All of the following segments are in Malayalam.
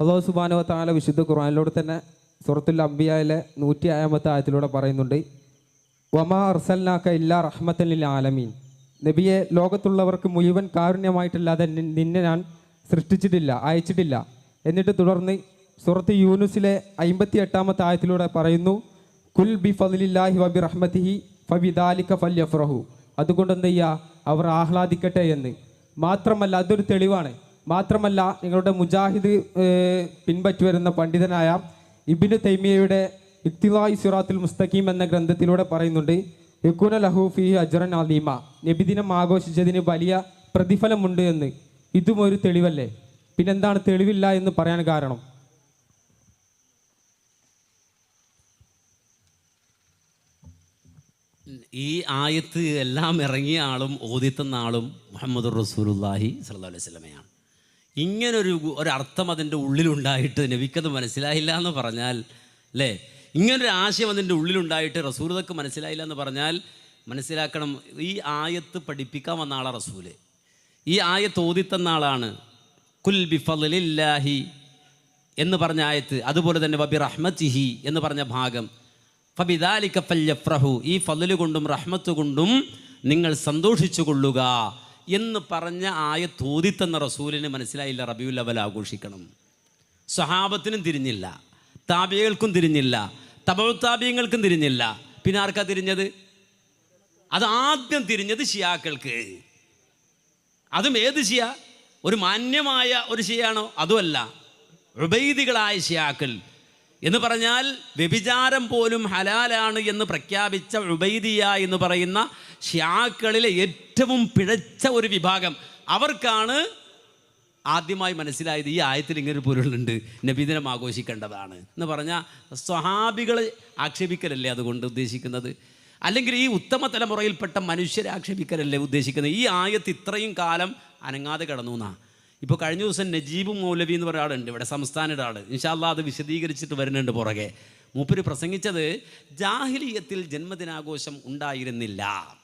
അള്ളാഹു സുബാനോ താല വിശുദ്ധ ഖുർആനിലൂടെ തന്നെ സുറത്തുൽ അംബിയയിലെ നൂറ്റി അയാമത്തെ ആയത്തിലൂടെ പറയുന്നുണ്ട്. വമാ അർസൽനാക്ക ഇല്ലാ റഹ്മത്തലിൽ ആലമീൻ. നബിയെ ലോകത്തുള്ളവർക്ക് മുഴുവൻ കാരുണ്യമായിട്ടല്ലാതെ നിന്നെ ഞാൻ സൃഷ്ടിച്ചിട്ടില്ല അയച്ചിട്ടില്ല. എന്നിട്ട് തുടർന്ന് സുറത്ത് യൂനുസിലെ അമ്പത്തി എട്ടാമത്തെ ആയത്തിലൂടെ പറയുന്നു കുൽ ബി ഫലില്ലാഹി വബി റഹ്മത്തിഹി ഫബിദാലിക ഫല്യഫ്രഹു അതുകൊണ്ട് എന്ത് അവർ ആഹ്ലാദിക്കട്ടെ എന്ന്. മാത്രമല്ല അതൊരു തെളിവാണ്. മാത്രമല്ല നിങ്ങളുടെ മുജാഹിദ് പിൻപറ്റി വരുന്ന പണ്ഡിതനായ ഇബിന് തൈമിയയുടെ ഇക്തിലായി സിറാത്തുൽ മുസ്തഖീം എന്ന ഗ്രന്ഥത്തിലൂടെ പറയുന്നുണ്ട് യക്കുന ലഹൂഫി അജറൻ അലീമ. നബിദിനം ആഘോഷിച്ചതിന് വലിയ പ്രതിഫലമുണ്ട് എന്ന്. ഇതും ഒരു തെളിവല്ലേ? പിന്നെന്താണ് തെളിവില്ല എന്ന് പറയാൻ കാരണം? ഈ ആയത്ത് എല്ലാം ഇറങ്ങിയ ആളും ഓദിത്തുന്ന ആളും മുഹമ്മദ് റസൂലുല്ലാഹി അലൈഹി വസല്ലമയാണ്. ഇങ്ങനൊരു ഒരർത്ഥം അതിന്റെ ഉള്ളിലുണ്ടായിട്ട് നബിക്കത് മനസ്സിലായില്ല എന്ന് പറഞ്ഞാൽ അല്ലേ? ഇങ്ങനൊരു ആശയം അതിന്റെ ഉള്ളിലുണ്ടായിട്ട് റസൂലതക്ക് മനസ്സിലായില്ല എന്ന് പറഞ്ഞാൽ മനസ്സിലാക്കണം ഈ ആയത്ത് പഠിപ്പിക്കാൻ വന്ന ആളാണ് റസൂൽ. ഈ ആയത്ത് ഓതിത്തന്ന ആളാണ്. കുൽ ബിഫലില്ലാഹി എന്ന് പറഞ്ഞ ആയത്ത് അതുപോലെ തന്നെ വബി റഹ്മത്തിഹി എന്ന് പറഞ്ഞ ഭാഗം. ഫബിദാലിക ഫല്യഫ്രഹു ഈ ഫലല് കൊണ്ടും റഹ്മത്ത് കൊണ്ടും നിങ്ങൾ സന്തോഷിച്ചു കൊള്ളുക. എന്ന് പറഞ്ഞ ആയ ഓതിത്തന്ന റസൂലിന് മനസ്സിലായില്ല റബിയുൽ അവൽ ആഘോഷിക്കണം. സ്വഹാബത്തിനും തിരിഞ്ഞില്ല. താപിയകൾക്കും തിരിഞ്ഞില്ല. തപത്താപിയങ്ങൾക്കും തിരിഞ്ഞില്ല. പിന്നെ ആർക്കാ തിരിഞ്ഞത്? അത് ആദ്യം തിരിഞ്ഞത് ഷിയാക്കൾക്ക്. അതും ഏത് ഷിയ? ഒരു മാന്യമായ ഒരു ഷിയാണോ? അതുമല്ല. ഋബൈദികളായ ഷിയാക്കൾ. എന്ന് പറഞ്ഞാൽ വ്യഭിചാരം പോലും ഹലാലാണ് എന്ന് പ്രഖ്യാപിച്ച ഉബൈദിയ എന്ന് പറയുന്ന ഷിയാക്കളിലെ ഏറ്റവും പിഴച്ച ഒരു വിഭാഗം. അവർക്കാണ് ആദ്യമായി മനസ്സിലായത് ഈ ആയത്തിൽ ഇങ്ങനെ പൊരുളുണ്ട്. നബിദിനം ആഘോഷിക്കേണ്ടതാണ്. എന്ന് പറഞ്ഞാൽ സ്വഹാബികളെ ആക്ഷേപിക്കലല്ലേ അതുകൊണ്ട് ഉദ്ദേശിക്കുന്നത്? അല്ലെങ്കിൽ ഈ ഉത്തമ തലമുറയിൽപ്പെട്ട മനുഷ്യരെ ആക്ഷേപിക്കലല്ലേ ഉദ്ദേശിക്കുന്നത്? ഈ ആയത്ത് ഇത്രയും കാലം അനങ്ങാതെ കിടന്നു എന്നാ. ഇപ്പോൾ കഴിഞ്ഞ ദിവസം നജീബ് മൗലവി എന്ന് പറയുന്ന ആളുണ്ട് ഇവിടെ സംസ്ഥാന ആൾ ഇൻഷാല്ലാ അത് വിശദീകരിച്ചിട്ട് വരുന്നുണ്ട് പുറകെ. മൂപ്പര് പ്രസംഗിച്ചത് ജാഹിലിയത്തിൽ ജന്മദിനാഘോഷം ഉണ്ടായിരുന്നില്ല.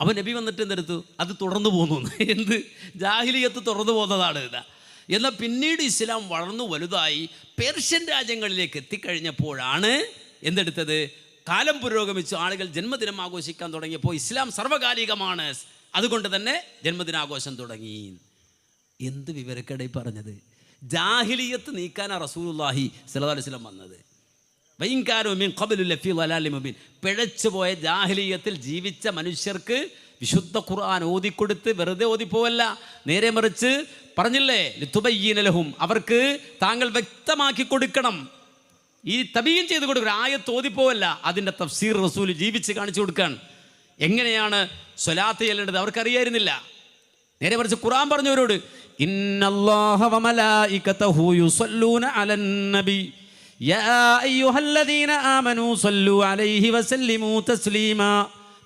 അപ്പോൾ നബി വന്നിട്ട് എന്തെടുത്തു? അത് തുടർന്നു പോന്നു. എന്ത്? ജാഹിലിയത്ത് തുടർന്നു പോകുന്നതാണ് ഇതാ. എന്നാൽ പിന്നീട് ഇസ്ലാം വളർന്നു വലുതായി പേർഷ്യൻ രാജ്യങ്ങളിലേക്ക് എത്തിക്കഴിഞ്ഞപ്പോഴാണ് എന്തെടുത്തത്? കാലം പുരോഗമിച്ചു ആളുകൾ ജന്മദിനം ആഘോഷിക്കാൻ തുടങ്ങിയപ്പോൾ ഇസ്ലാം സർവകാലികമാണ്. അതുകൊണ്ട് തന്നെ ജന്മദിനാഘോഷം തുടങ്ങി. എന്ത് വിവരക്കടയിൽ പറഞ്ഞത്? ജാഹിലിയത്ത് നീക്കാനാണ് റസൂലുള്ളാഹി സലഹ് അലൈഹി വസല്ലം വന്നത്. വൈകാരോ മീൻ ഖബലു ലഫീ വലാലി മുബീൻ. പിഴച്ചുപോയ ജാഹലീയത്തിൽ ജീവിച്ച മനുഷ്യർക്ക് വിശുദ്ധ ഖുർആൻ ഓതിക്കൊടുത്ത് വെറുതെ ഓതിപ്പോവല്ല. നേരെ മറിച്ച് പറഞ്ഞില്ലേ? ലിത്തുബയ്യീനലഹും അവർക്ക് താങ്കൾ വ്യക്തമാക്കി കൊടുക്കണം. ഈ തബീൻ ചെയ്ത് കൊടുക്കുക ആയത്ത് ഓതിപ്പോവല്ല. അതിന്റെ തഫ്സീർ റസൂൽ ജീവിച്ച് കാണിച്ചു കൊടുക്കാൻ എങ്ങനെയാണ് സ്വലാത്ത് ചെല്ലേണ്ടത് അവർക്കറിയായിരുന്നില്ല. നേരെ മറിച്ച് ഖുറാൻ പറഞ്ഞവരോട് ഇന്നല്ലാഹ വമലായികതഹു യുസല്ലൂന അലൻ നബി.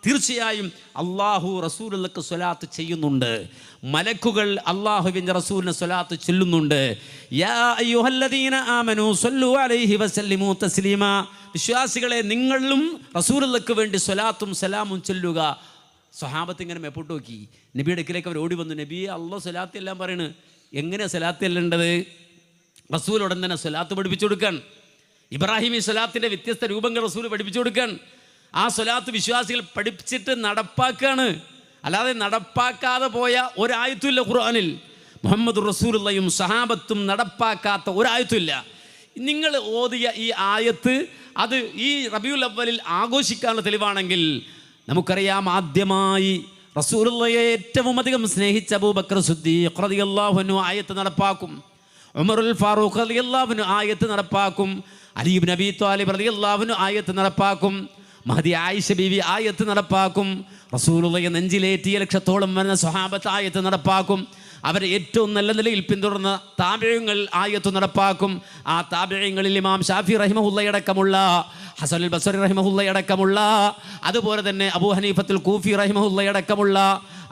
തീർച്ചയായും അള്ളാഹു റസൂലുള്ളക്ക് സ്വലാത്ത് ചെയ്യുന്നുണ്ട്. മലക്കുകൾ അള്ളാഹുവിന്റെ റസൂലിനെ സ്വലാത്ത് ചൊല്ലുന്നുണ്ട്. വിശ്വാസികളെ നിങ്ങളും റസൂലുള്ളക്ക് വേണ്ടി സ്വലാത്തും സലാമും ചൊല്ലുക. സ്വഹാബത്ത് ഇങ്ങനെ മെപ്പോട്ട് നോക്കി. നബിയുടെ അടുക്കിലേക്ക് അവർ ഓടി വന്നു. നബിയെ അള്ളാഹ് സ്വലാത്ത് എല്ലാം പറയണ്. എങ്ങനെയാണ് സ്വലാത്ത് ചെല്ലേണ്ടത്? റസൂൽ ഉടൻ തന്നെ സ്വലാത്ത് പഠിപ്പിച്ചു കൊടുക്കാൻ ഇബ്രാഹിം സ്വലാത്തിന്റെ വ്യത്യസ്ത രൂപങ്ങൾ റസൂൽ പഠിപ്പിച്ചു കൊടുക്കാൻ. ആ സ്വലാത്ത് വിശ്വാസികൾ പഠിപ്പിച്ചിട്ട് നടപ്പാക്കാണ്. അല്ലാതെ നടപ്പാക്കാതെ പോയ ഒരായത്തുമില്ല ഖുർആാനിൽ. മുഹമ്മദ് റസൂലുള്ളയും സഹാബത്തും നടപ്പാക്കാത്ത ഒരായത്തുമില്ല നിങ്ങൾ ഓതിയ ഈ ആയത്ത് അത് ഈ റബിയുൽ അവലിൽ ആഘോഷിക്കാനുള്ള തെളിവാണെങ്കിൽ നമുക്കറിയാം ആദ്യമായി റസൂലുള്ളയെ ഏറ്റവും അധികം സ്നേഹിച്ച അബൂബക്കർ സുദ്ദീഖ് റളിയല്ലാഹു അൻഹു ആയത്ത് നടപ്പാക്കും. ഉമറുൽ ഫാറൂഖ് അലി അള്ളാവിന് ആയത്ത് നടപ്പാക്കും. അലീബ് നബി ത്വാലിബ് അലി അള്ളാവിന് ആയത്ത് നടപ്പാക്കും. മഹദി ആയിഷ ബീവി ആയത്ത് നടപ്പാക്കും. റസൂലുള്ളയെ നെഞ്ചിലേറ്റിയ ലക്ഷത്തോളം വരുന്ന സ്വഹാബത്ത് ആയത്ത് നടപ്പാക്കും. അവരെ ഏറ്റവും നല്ല നിലയിൽ പിന്തുടർന്ന താപിഴങ്ങൾ ആയത്ത് നടപ്പാക്കും. ആ താപിഴങ്ങളിൽ ഇമാം ഷാഫി റഹിമഹുല്ലയടക്കമുള്ള ഹസനുൽ ബസറി റഹിമഹുല്ലയടക്കമുള്ള അതുപോലെ തന്നെ അബൂ ഹനീഫത്തുൽ കൂഫി റഹിമഹുല്ലയടക്കമുള്ള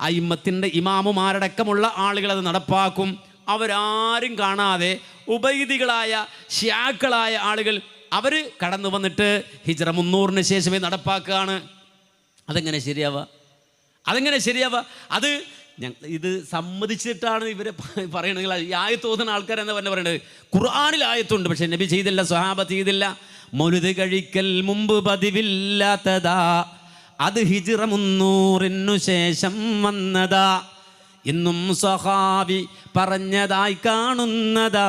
അയിമ്മത്തിന്റെ ഇമാമുമാരടക്കമുള്ള ആളുകൾ അത് നടപ്പാക്കും. അവരാരും കാണാതെ ഉപൈതികളായ ഷ്യാക്കളായ ആളുകൾ അവർ കടന്നു വന്നിട്ട് ഹിജറ മുന്നൂറിന് ശേഷമേ നടപ്പാക്കുകയാണ്. അതെങ്ങനെ ശരിയാവ അതെങ്ങനെ ശരിയാവ അത് ഇത് സമ്മതിച്ചിട്ടാണ് ഇവരെ പറയണെങ്കിൽ ഈ ആയത്ത് തോന്നുന്ന ആൾക്കാർ എന്താ പറഞ്ഞ പറയുന്നത് ഖുർആാനിൽ ആയത്തുണ്ട്. പക്ഷെ നബി ചെയ്തില്ല സ്വഹാബ ചെയ്തില്ല. മൊരുത് കഴിക്കൽ മുമ്പ് പതിവില്ലാത്തതാ. അത് ഹിജിറ മുന്നൂറിനു ശേഷം വന്നതാ. ഇന്നും സഹാബി പറഞ്ഞതായി കാണുന്നതാ.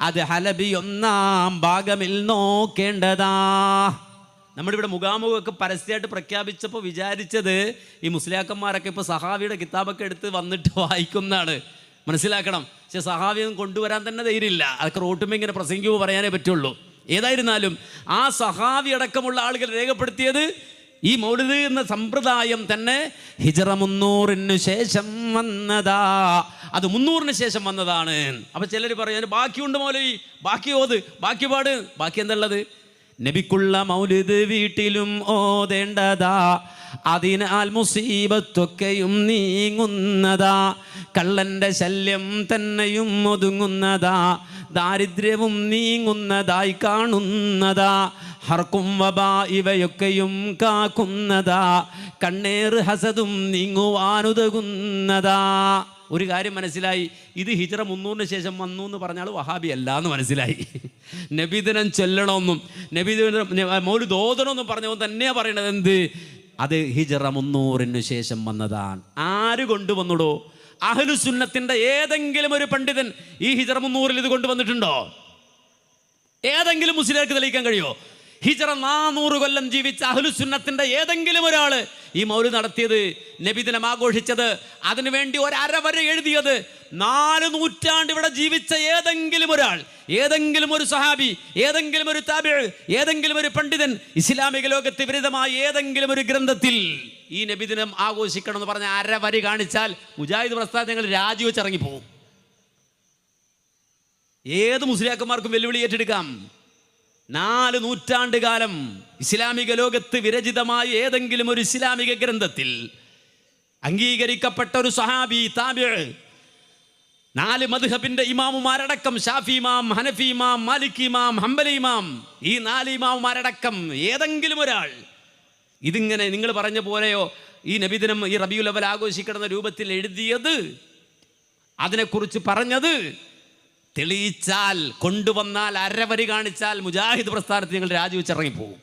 അത് ഹലബി ഒന്നാം ഭാഗമിൽ നോക്കേണ്ടതാ. നമ്മുടെ ഇവിടെ മുഖാമുഖമൊക്കെ പരസ്യമായിട്ട് പ്രഖ്യാപിച്ചപ്പോൾ വിചാരിച്ചത് ഈ മുസ്ലിയാക്കന്മാരൊക്കെ ഇപ്പോൾ സഹാവിയുടെ കിതാബൊക്കെ എടുത്ത് വന്നിട്ട് വായിക്കുന്നതാണ്. മനസ്സിലാക്കണം? പക്ഷെ സഹാവിയൊന്നും കൊണ്ടുവരാൻ തന്നെ ധൈര്യമില്ല. അതൊക്കെ റോട്ടുമ്പോൾ ഇങ്ങനെ പ്രസംഗിക്കുമ്പോൾ പറയാനേ പറ്റുള്ളൂ. ഏതായിരുന്നാലും ആ സഹാവി അടക്കമുള്ള ആളുകൾ രേഖപ്പെടുത്തിയത് ഈ മൗലിദ് എന്ന സമ്പ്രദായം തന്നെ ഹിജറ മുന്നൂറിന് ശേഷം വന്നതാ. അത് മുന്നൂറിന് ശേഷം വന്നതാണ്. അപ്പൊ ചിലർ പറയാൻ ബാക്കിയുണ്ട് മൗലവി ബാക്കി ഓത് ബാക്കി പാട് ബാക്കി എന്തുള്ളത് നബിക്കുള്ള മൗലിദ് വീട്ടിലും ഓതേണ്ടതാ. അതിനാൽ മുസീബത്തൊക്കെയും നീങ്ങുന്നതാ. കള്ളന്റെ ശല്യം തന്നെയും ഒതുങ്ങുന്നതാ. ദാരിദ്ര്യവും നീങ്ങുന്നതായി കാണുന്നതാ. ഹർക്കും വബ ഇവയൊക്കെയും കാക്കുന്നതാ. കണ്ണേർ ഹസതും നീങ്ങുവാനുതകുന്നതാ. ഒരു കാര്യം മനസ്സിലായി. ഇത് ഹിജറ മുന്നൂറിന് ശേഷം വന്നു എന്ന് പറഞ്ഞാൽ വഹാബി അല്ല എന്ന് മനസ്സിലായി നബിദിനം ചൊല്ലണമെന്നും നബിദിനം മൗലി ദോതണമെന്നും പറഞ്ഞവൻ തന്നെയാണ് പറയണത് എന്ത്? അത് ഹിജറ മുന്നൂറിന് ശേഷം വന്നതാണ്. ആര് കൊണ്ടുവന്നുടോ? അഹ്ലുസുന്നത്തിന്റെ ഏതെങ്കിലും ഒരു പണ്ഡിതൻ ഈ ഹിജറ മുന്നൂറിൽ ഇത് കൊണ്ടുവന്നിട്ടുണ്ടോ? ഏതെങ്കിലും മുസ്ലിങ്ങൾക്ക് തെളിയിക്കാൻ കഴിയുമോ ഹിജറ നാനൂറ് കൊല്ലം ജീവിച്ച അഹ്ലുസുന്നത്തിന്റെ ഏതെങ്കിലും ഒരാൾ ഈ മൗലി നടത്തിയത് നബിദിനം ആഘോഷിച്ചത് അതിനുവേണ്ടി ഒരവര എഴുതിയത് നാല് നൂറ്റാണ്ട് ഇവിടെ ജീവിച്ച ഏതെങ്കിലും ഒരാൾ ഏതെങ്കിലും ഒരു സഹാബി ഏതെങ്കിലും ഒരു താബിഴ് ഏതെങ്കിലും ഒരു പണ്ഡിതൻ ഇസ്ലാമിക ലോകത്ത് വിരുദ്ധമായ ഏതെങ്കിലും ഒരു ഗ്രന്ഥത്തിൽ ഈ നബിദിനം ആഘോഷിക്കണം എന്ന് പറഞ്ഞ അരവരി കാണിച്ചാൽ മുജാഹിദ് പ്രസ്ഥാനങ്ങൾ രാജിവെച്ചിറങ്ങിപ്പോവും. ഏത് മുസ്ലിയാക്കന്മാർക്കും വെല്ലുവിളി ഏറ്റെടുക്കാം. നാല് നൂറ്റാണ്ട് കാലം ഇസ്ലാമിക ലോകത്ത് വിരചിതമായ ഏതെങ്കിലും ഒരു ഇസ്ലാമിക ഗ്രന്ഥത്തിൽ അംഗീകരിക്കപ്പെട്ട ഒരു സഹാബി താബിഴ് നാല് മദ്ഹബിന്റെ ഇമാമുമാരടക്കം ഷാഫി ഇമാം ഹനഫി ഇമാം മാലിക് ഇമാം ഹംബലി ഇമാം. ഈ നാല് ഇമാമുമാരടക്കം ഏതെങ്കിലും ഒരാൾ ഇതിങ്ങനെ നിങ്ങൾ പറഞ്ഞ പോലെയോ ഈ നബിദിനം ഈ റബിയുൽ അവൽ ആഘോഷിക്കണമെന്ന രൂപത്തിൽ എഴുതിയത് അതിനെക്കുറിച്ച് പറഞ്ഞത് തെളിയിച്ചാൽ കൊണ്ടുവന്നാൽ അരവരി കാണിച്ചാൽ മുജാഹിദ് പ്രസ്ഥാനത്ത് നിങ്ങൾ രാജിവെച്ചിറങ്ങിപ്പോകും.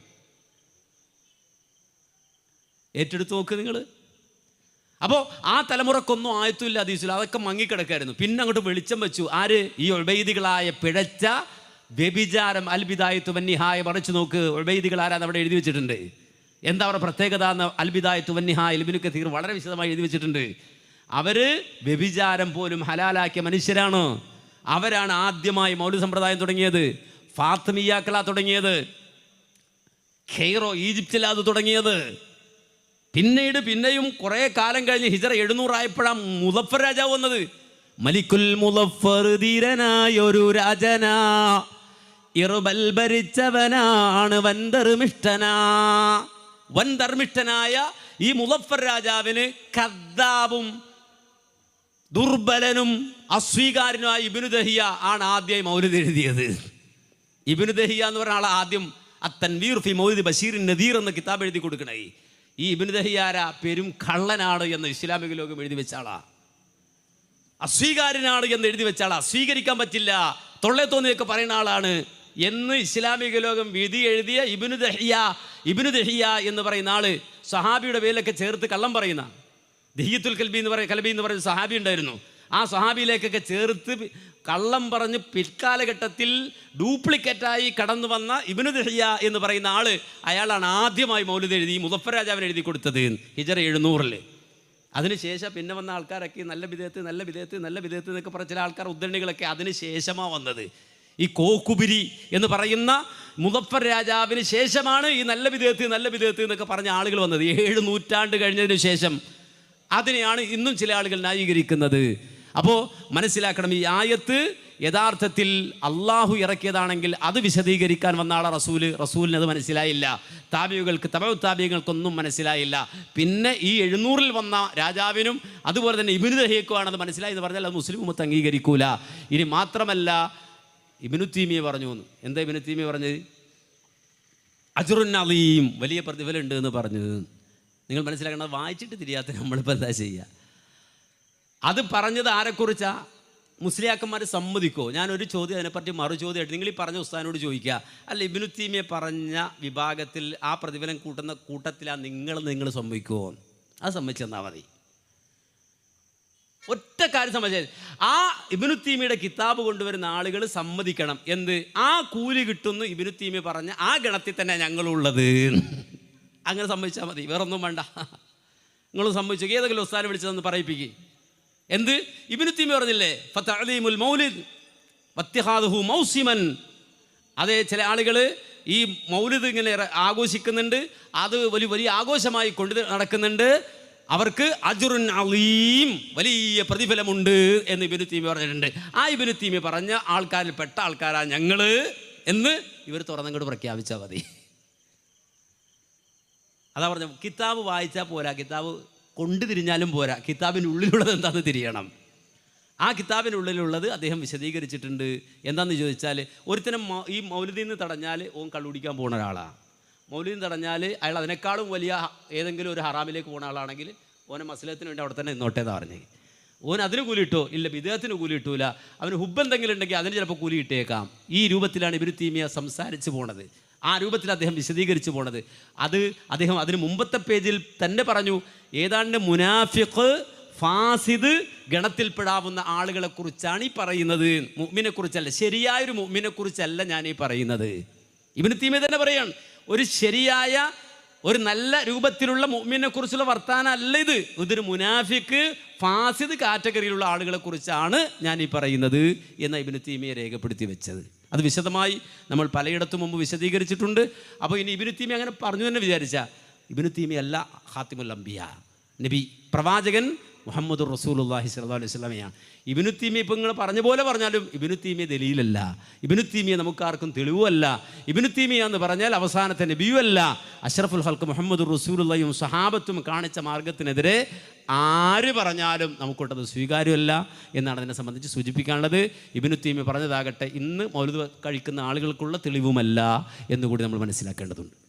ഏറ്റെടുത്ത് നോക്ക് നിങ്ങൾ. അപ്പോൾ ആ തലമുറക്കൊന്നും ആയത്തുമില്ല അതീസില്ല അതൊക്കെ മങ്ങിക്കിടക്കായിരുന്നു. പിന്നെ അങ്ങോട്ട് വെളിച്ചം വെച്ചു. ആര്? ഈ ഒബൈദികളായ പിഴച്ച വ്യഭിചാരം അൽബിദായത്തു വന്യഹായ പറിച്ചു നോക്ക്. ഒബൈദികൾ ആരാന്ന് അവിടെ എഴുതി വെച്ചിട്ടുണ്ട്. എന്താ അവരുടെ പ്രത്യേകത എന്ന് അൽബിദായത്തു വന്യഹായ എൽബിനു കഥീർ വളരെ വിശദമായി എഴുതി വെച്ചിട്ടുണ്ട്. അവർ വ്യഭിചാരം പോലും ഹലാലാക്കിയ മനുഷ്യരാണ്. അവരാണ് ആദ്യമായി മൗല സമ്പ്രദായം തുടങ്ങിയത്. ഫാത്തിമിയാക്കള തുടങ്ങിയത്. ഖെയ്റോ ഈജിപ്തിലാ അത് തുടങ്ങിയത്. പിന്നീട് പിന്നെയും കുറേ കാലം കഴിഞ്ഞ് ഹിജറ എഴുന്നൂറായപ്പോഴാണ് മുലഫർ രാജാവ് വന്നത്. മലിക്കുൽ മുലഫർ ധീരനായൊരു രാജനാ. ഇറുബൽ ഭരിച്ചവനാണ് വൻധർമിഷ്ഠനാ വൻധർമിഷ്ഠനായ ഈ മുലഫർ രാജാവിന് കദ്ദാബും ദുർബലനും അസ്വീകാരനുമായ ഇബിനു ദഹിയ ആണ് ആദ്യം മൗലിദ് എഴുതിയത്. ഇബിനു ദഹിയ എന്ന് പറഞ്ഞ ആൾ ആദ്യം അത്തൻവീർ ഫി മൗലിദ് ബഷീർ നദീർ എന്ന കിതാബ് എഴുതി കൊടുക്കണേ. ഈ ഇബിൻ ദഹിയാര പെരും കള്ളനാണ് എന്ന് ഇസ്ലാമിക ലോകം എഴുതി വെച്ചാളാ. അസ്വീകാരനാണ് എന്ന് എഴുതി വെച്ചാളാ. സ്വീകരിക്കാൻ പറ്റില്ല. തൊള്ളെ തോന്നിയൊക്കെ പറയുന്ന ആളാണ്. എന്ന് ഇസ്ലാമിക ലോകം വിധി എഴുതിയ ഇബിനു ദഹിയ ഇബിനു ദഹിയ എന്ന് പറയുന്ന ആൾ സഹാബിയുടെ പേരിലൊക്കെ ചേർത്ത് കള്ളം പറയുന്ന. ദഹിയത്തുൽ കൽബി എന്ന് പറയുന്ന കൽബി എന്ന് പറയുന്ന സഹാബി ഉണ്ടായിരുന്നു. ആ സ്വഹാബിയിലേക്കൊക്കെ ചേർത്ത് കള്ളം പറഞ്ഞ് പിൽക്കാലഘട്ടത്തിൽ ഡ്യൂപ്ലിക്കേറ്റായി കടന്നു വന്ന ഇബിനു ദഹിയ എന്ന് പറയുന്ന ആൾ അയാളാണ് ആദ്യമായി മൗലിദ് എഴുതി മുദഫർ രാജാവിന് എഴുതി കൊടുത്തത്. ഹിജറ എഴുന്നൂറിൽ അതിനുശേഷം പിന്നെ വന്ന ആൾക്കാരൊക്കെ നല്ല വിധേയത്ത് നല്ല വിധേയത്ത് നല്ല വിധേയത്ത് എന്നൊക്കെ പറഞ്ഞ ചില ആൾക്കാർ ഉദ്ധരണികളൊക്കെ അതിന് ശേഷമാണ് വന്നത്. ഈ കോക്കുബിരി എന്ന് പറയുന്ന മുദഫർ രാജാവിന് ശേഷമാണ് ഈ നല്ല വിധേയത്ത് നല്ല വിധേയത്ത് എന്നൊക്കെ പറഞ്ഞ ആളുകൾ വന്നത്. ഏഴ് നൂറ്റാണ്ട് കഴിഞ്ഞതിന് ശേഷം അതിനെയാണ് ഇന്നും ചില ആളുകൾ ന്യായീകരിക്കുന്നത്. അപ്പോൾ മനസ്സിലാക്കണം ഈ ആയത്ത് യഥാർത്ഥത്തിൽ അള്ളാഹു ഇറക്കിയതാണെങ്കിൽ അത് വിശദീകരിക്കാൻ വന്ന ആളെ റസൂൽ. റസൂലിന് അത് മനസ്സിലായില്ല. താബികൾക്ക് തപവ് താബികൾക്കൊന്നും മനസ്സിലായില്ല. പിന്നെ ഈ എഴുന്നൂറിൽ വന്ന രാജാവിനും അതുപോലെ തന്നെ ഇബിനു ദഹിയക്കുമാണ് അത് മനസ്സിലായി എന്ന് പറഞ്ഞാൽ അത് മുസ്ലിം ഉമ്മത്ത് അംഗീകരിക്കൂല. ഇനി മാത്രമല്ല ഇബിനു തീമിയെ പറഞ്ഞു എന്ന്. എന്താ ഇബിനു തീമിയ പറഞ്ഞത്? അജുറുൻ അലീം വലിയ പ്രതിഫലമുണ്ട് എന്ന് പറഞ്ഞത്. നിങ്ങൾ മനസ്സിലാക്കണം വായിച്ചിട്ട് തിരിയാത്ത നമ്മളിപ്പോൾ എന്താ ചെയ്യുക അത് പറഞ്ഞത് ആരെക്കുറിച്ചാ മുസ്ലിയാക്കന്മാർ സമ്മതിക്കോ? ഞാനൊരു ചോദ്യം അതിനെപ്പറ്റി മറു ചോദ്യമായിട്ട് നിങ്ങൾ ഈ പറഞ്ഞ ഉസ്താനോട് ചോദിക്കുക അല്ല ഇബിനു തീമിയെ പറഞ്ഞ വിഭാഗത്തിൽ ആ പ്രതിഫലം കൂട്ടുന്ന കൂട്ടത്തിലാണ് നിങ്ങൾ നിങ്ങൾ സമ്മതിക്കുമോ അത് സമ്മതിച്ചെന്നാൽ മതി. ഒറ്റ കാര്യം സമ്മതിച്ചത് ആ ഇബിനു തീമിയുടെ കിതാബ് കൊണ്ടുവരുന്ന ആളുകൾ സമ്മതിക്കണം. എന്ത്? ആ കൂലി കിട്ടുന്നു ഇബിനു പറഞ്ഞ ആ ഗണത്തിൽ തന്നെ ഞങ്ങളുള്ളത്. അങ്ങനെ സമ്മതിച്ചാൽ മതി. വേറൊന്നും വേണ്ട. നിങ്ങൾ സമ്മതിച്ചു ഏതെങ്കിലും ഉസ്താനെ വിളിച്ചതെന്ന് പറയിപ്പിക്കുക എന്ത്? ഇബിനു തീമി പറഞ്ഞില്ലേ ഫത്തഅലീമുൽ മൗലിദ് വത്തിഹാദുഹു മൗസിമൻ. അതെ ചില ആളുകൾ ഈ മൗലിദ് ഇങ്ങനെ ആഘോഷിക്കുന്നുണ്ട് അത് വലിയ വലിയ ആഘോഷമായി കൊണ്ട് നടക്കുന്നുണ്ട്. അവർക്ക് അജുറുൻ അലീം വലിയ പ്രതിഫലമുണ്ട് എന്ന് ഇബിനു തീമി പറഞ്ഞിട്ടുണ്ട്. ആ ഇബിനു തീമി പറഞ്ഞ ആൾക്കാരിൽ പെട്ട ആൾക്കാരാ ഞങ്ങൾ എന്ന് ഇവർ തുറന്നങ്ങോട്ട് പ്രഖ്യാപിച്ചാൽ മതി. അതാ പറഞ്ഞു കിതാബ് വായിച്ചാൽ പോരാ കിതാബ് കൊണ്ടു തിരിഞ്ഞാലും പോരാ. കിതാബിന്റെ ഉള്ളിലുള്ളത് എന്താണെന്ന് തിരിയണം. ആ കിതാബിനുള്ളിലുള്ളത് അദ്ദേഹം വിശദീകരിച്ചിട്ടുണ്ട്. എന്താണെന്ന് ചോദിച്ചാൽ ഒരുത്തരം ഈ മൗലിദിൽ നിന്ന് തടഞ്ഞാൽ ഓൻ കള്ളുടിക്കാൻ പോകുന്ന ഒരാളാണ് മൗലിദിൽ നിന്ന് തടഞ്ഞാൽ അയാൾ അതിനേക്കാളും വലിയ ഏതെങ്കിലും ഒരു ഹറാമിലേക്ക് പോകുന്ന ആളാണെങ്കിൽ ഓനെ മസലത്തിന് വേണ്ടി അവിടെ തന്നെ നോട്ടേതാ പറഞ്ഞു ഓൻ അതിന് കൂലി ഇല്ല വിദേഹത്തിന് കൂലി കിട്ടൂല അവന് ഹുബ് എന്തെങ്കിലും ഉണ്ടെങ്കിൽ അതിന് ചിലപ്പോൾ കൂലി കിട്ടിയേക്കാം. ഈ രൂപത്തിലാണ് ഇവർ തീമിയ സംസാരിച്ച് പോണത്. ആ രൂപത്തിൽ അദ്ദേഹം വിശദീകരിച്ചു പോണത്. അത് അദ്ദേഹം അതിന് മുമ്പത്തെ പേജിൽ തന്നെ പറഞ്ഞു ഏതാണ്ട് മുനാഫിഖ് ഫാസിദ് ഗണത്തിൽപ്പെടാവുന്ന ആളുകളെ കുറിച്ചാണ് ഈ പറയുന്നത്. മുഅ്മിനെ കുറിച്ചല്ല ശരിയായൊരു മുഅ്മിനെ കുറിച്ചല്ല ഞാൻ ഈ പറയുന്നത്. ഇവന് തീമ തന്നെ പറയാണ് ഒരു ശരിയായ ഒരു നല്ല രൂപത്തിലുള്ള മുഹ്മിനെ കുറിച്ചുള്ള വർത്താനല്ല ഇത്. ഇതൊരു മുനാഫിക്ക് ഫാസിദ് കാറ്റഗറിയിലുള്ള ആളുകളെ കുറിച്ചാണ് ഞാൻ ഈ പറയുന്നത് എന്ന ഇബിന് തീമയെ രേഖപ്പെടുത്തി വെച്ചത്. അത് വിശദമായി നമ്മൾ പലയിടത്തും മുമ്പ് വിശദീകരിച്ചിട്ടുണ്ട്. അപ്പോൾ ഇനി ഇബിനു തീമി അങ്ങനെ പറഞ്ഞു തന്നെ വിചാരിച്ച ഇബിനു തീമി അല്ല ഹാത്തിമുൽ അംബിയ. നബി പ്രവാചകൻ മുഹമ്മദ് റസൂലുള്ളാഹി സ്വല്ലല്ലാഹു അലൈഹി വസല്ലമയാണ്. ഇബിനു ഇപ്പം നിങ്ങൾ പറഞ്ഞ പോലെ പറഞ്ഞാലും ഇബിനു തീമിയ ദലീലല്ല. ഇബിനു തീമിയ നമുക്കാർക്കും തെളിവല്ല ഇബിനു തീമിയ എന്ന് പറഞ്ഞാൽ അവസാനത്തെ നബിയുമല്ല. അഷറഫുൽ ഹൽക്ക് മുഹമ്മദ് റസൂലുള്ളയും സഹാബത്തും കാണിച്ച മാർഗത്തിനെതിരെ ആര് പറഞ്ഞാലും നമുക്കൊട്ടത് സ്വീകാര്യമല്ല എന്നാണ് അതിനെ സംബന്ധിച്ച് സൂചിപ്പിക്കാനുള്ളത്. ഇബിനു പറഞ്ഞതാകട്ടെ ഇന്ന് മൗലിദ് കഴിക്കുന്ന ആളുകൾക്കുള്ള തെളിവുമല്ല എന്നുകൂടി നമ്മൾ മനസ്സിലാക്കേണ്ടതുണ്ട്.